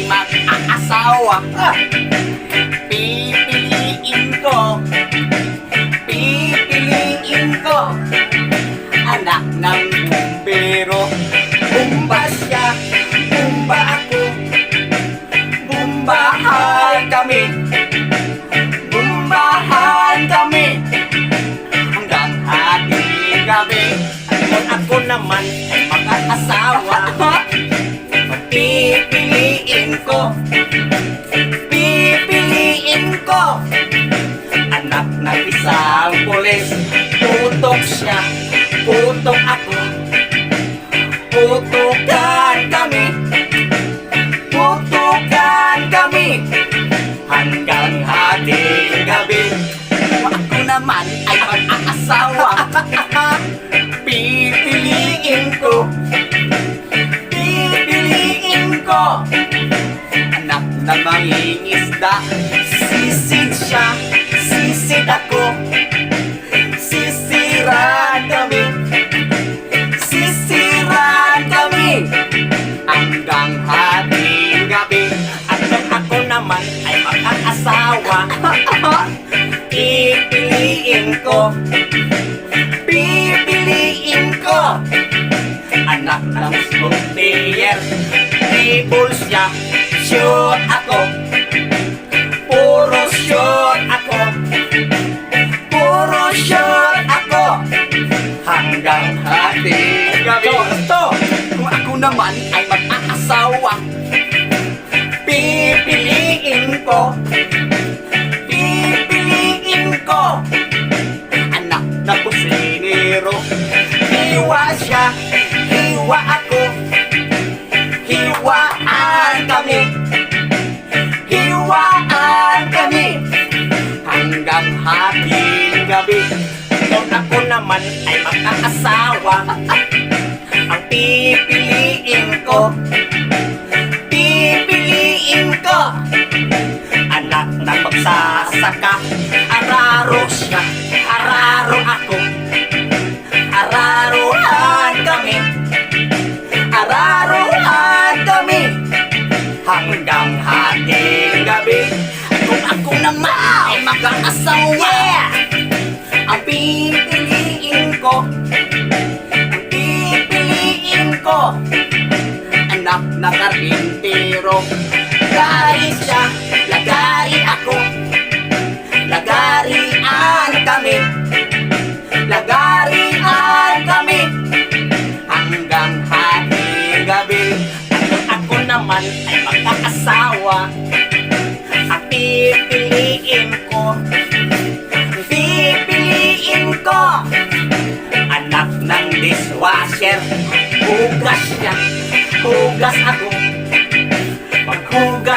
ako'y mag-aasawa. Ah. Pili Hating gabi. Ako naman ay mag-aasawa. Pipiliin ko. Pipiliin ko. Anak na mangingisda Ko Pipiliin ko. Anak ng sport-player Table siya Shoot ako. Puro shoot ako. Puro shoot ako. Hanggang hating gabi. Ito, kung ako naman Hating gabi. Kung ako naman ay mag-aasawa. Ang pipiliin ko Pipiliin ko. Anak na magsasaka Araro siya mag-aasawa Ang pipiliin ko. Ang pipiliin ko. Anak na karpintero. Lagari siya, lagari ako. Lagarian kami. Lagarian kami. Hanggang hating gabi At ako naman ay magkakasawa? At Pipiliin dishwasher Hugas siya Hugas ako. Maghugasan kami